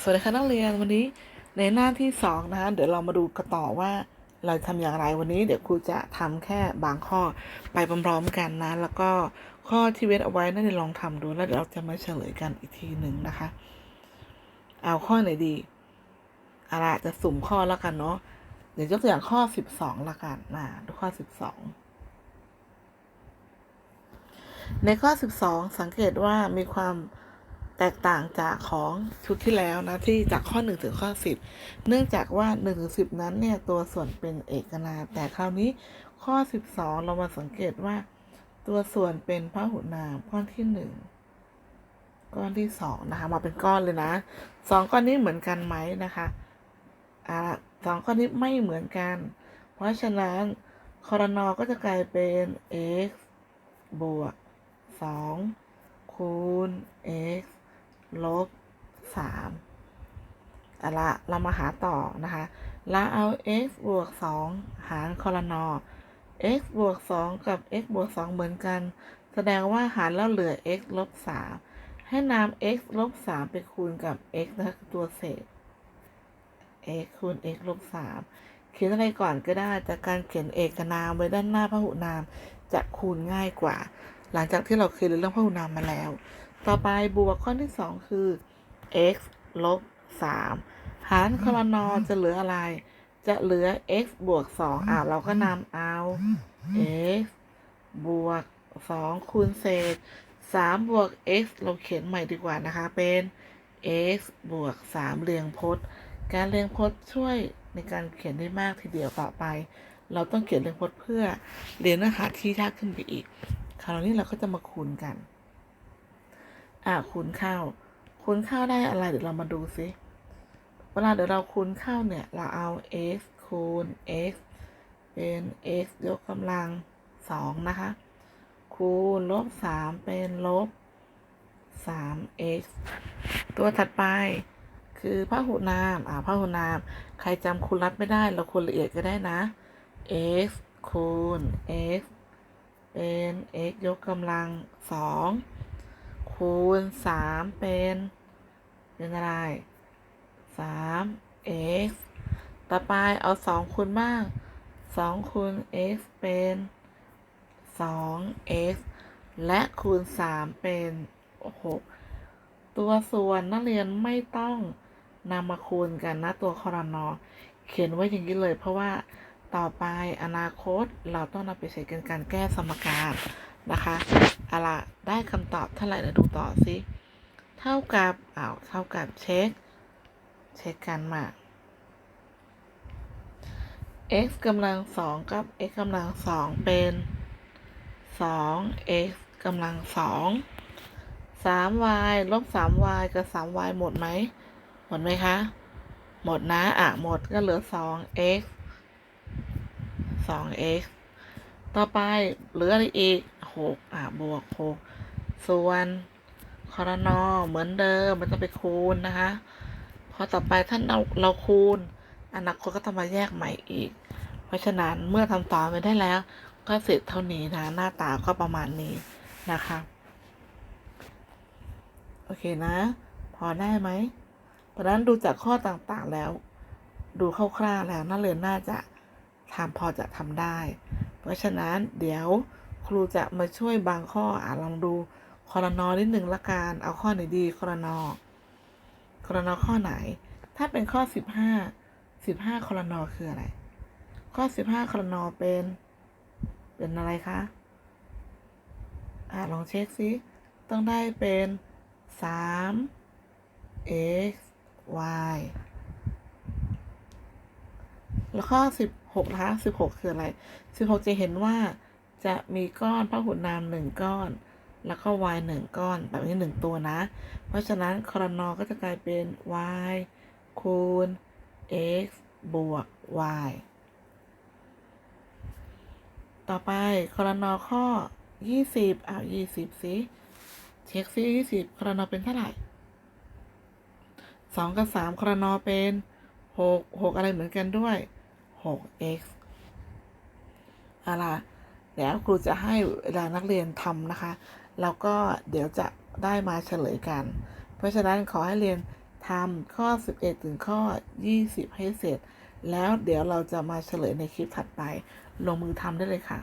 สวัสดีค่ะนักเรียนวันนี้ในหน้าที่สองนะคะเดี๋ยวเรามาดูกันต่อว่าเราทำอย่างไรวันนี้เดี๋ยวครูจะทำแค่บางข้อไปพร้อมๆกันนะ แล้วก็ข้อที่เว้นเอาไว้นั่นเดี๋ยวลองทำดูแล้วเดี๋ยวเราจะมาเฉลยกันอีกทีหนึ่งนะคะ เอาข้อไหนดีอาละจะสุ่มข้อแล้วกันเนาะเดี๋ยวยกตัวอย่างข้อสิบสองละกันนะดูข้อสิบสองในข้อสิบสองสังเกตว่ามีความ แตกต่างจากของชุดที่แล้วนะที่จากข้อ 1 ถึงข้อ 10 เนื่องจากว่า1ถึง10 นั้นเนี่ยตัวส่วนเป็นเอกนามแต่คราวนี้ข้อ 12 เรามาสังเกตว่า ตัวส่วนเป็นพหุนามก้อนที่ 1 ก้อนที่ 2 นะคะ มาเป็นก้อนเลยนะสองก้อนนี้เหมือนกันไหมนะคะอ่าสองก้อนนี้ไม่เหมือนกัน เพราะฉะนั้นคอรนอก็จะกลายเป็น x บวก2คูณ x ลบสามเอาละเรามาหาต่อนะคะเราเอา x บวกสองหารคอรนอ x บวกสองกับ x บวกสองเหมือนกัน แสดงว่าหารแล้วเหลือ x ลบสามให้นำ x ลบสามไปคูณกับ x นะคะตัวเศษ x คูณ x ลบสามเขียนอะไรก่อนก็ได้จากการเขียนเอกนามไว้ด้านหน้าพหุนามจะคูณง่ายกว่า หลังจากที่เราเคยเรียนเรื่องพหุนามมาแล้ว ต่อไปบวกข้อที่สองคือ x ลบสามหารคอรนอจะเหลืออะไร จะเหลือ x บวกสองอ่าเราก็นำเอา x บวกสองคูณเศษสามบวก x เราเขียนใหม่ดีกว่านะคะ เป็น x บวกสามเรียงพจน์ การเรียงพจน์ช่วยในการเขียนได้มากทีเดียวต่อไป เราต้องเขียนเรียงพจน์เพื่อเรียนเนื้อหาที่ยากขึ้นไปอีก คราวนี้เราก็จะมาคูณกัน อ่าคูณข้าวคูณข้าวได้อะไรเดี๋ยวเรามาดูซิเวลาเดี๋ยวเราคูณข้าวเนี่ย เราเอา x คูณ x เป็น x ยกกำลังสองนะคะ คูณลบสามเป็นลบสาม x ตัวถัดไปคือพหุนาม อ่าพหุนาม ใครจำคูณรัดไม่ได้ เราคูณละเอียดก็ได้นะ x คูณ x เป็น x ยกกำลังสอง คูณสามเป็นเป็นอะไรสาม x ต่อไปเอาสองคูณบ้างสองคูณ x เป็นสอง x และคูณสามเป็นหกตัวส่วนนักเรียนไม่ต้องนำมาคูณกันนะตัวคอรนอเขียนไว้อย่างนี้เลยเพราะว่าต่อไปอนาคตเราต้องนำไปใช้กันการแก้สมการนะคะ เอาละได้คำตอบเท่าไหร่เดี๋ยวดูต่อสิ เท่ากับอ้าวเท่ากับเช็ค เช็คกันมา x กำลังสองกับ x กำลังสองเป็นสอง x กำลังสองสาม y ลบสาม y กับสาม y หมดไหม หมดไหมคะ หมดนะ อะ หมดก็เหลือสอง x สอง x ต่อไปเหลืออะไรอีก หกอะบวกหกส่วนคอรนอเหมือนเดิมมันต้องไปคูณนะคะพอต่อไปท่านเราเราคูณอนาคตก็ต้องมาแยกใหม่อีก เพราะฉะนั้นเมื่อทำต่อไปได้แล้ว ก็เสร็จเท่านี้นะหน้าตาก็ประมาณนี้นะคะโอเคนะ พอได้ไหมเพราะนั้นดูจากข้อต่างๆแล้ว ดูคร่าวๆแล้วนักเรียนน่าจะทำพอจะทำได้ เพราะฉะนั้นเดี๋ยว ครูจะมาช่วยบางข้ออ่าลองดูคอรนอนิดหนึ่งละกันเอาข้อไหนดีคอรนอคอรนอข้อไหน ถ้าเป็นข้อสิบห้าสิบห้าคอรนอคืออะไร ข้อสิบห้าคอรนอเป็น เป็นอะไรคะอ่าลองเช็คซิต้องได้เป็นสาม x y แล้วข้อสิบหกนะคะสิบหกคืออะไรสิบหกจะเห็นว่า จะมีก้อนพหุนามหนึ่งก้อน แล้วก็ y หนึ่งก้อน แบบนี้หนึ่งตัวนะ เพราะฉะนั้นครนอก็จะกลายเป็น y คูณ x บวก y ต่อไปครนอข้อยี่สิบอ่ายี่สิบสิเช็คซิยี่สิบครนอเป็นเท่าไหร่สองกับสามครนอเป็นหกหกอะไรเหมือนกันด้วยหก x เอ แล้วครูจะให้เวลานักเรียนทำนะคะ แล้วก็เดี๋ยวจะได้มาเฉลยกัน เพราะฉะนั้นขอให้เรียนทำข้อ 11 ถึงข้อ 20 ให้เสร็จ แล้วเดี๋ยวเราจะมาเฉลยในคลิปถัดไป ลงมือทำได้เลยค่ะ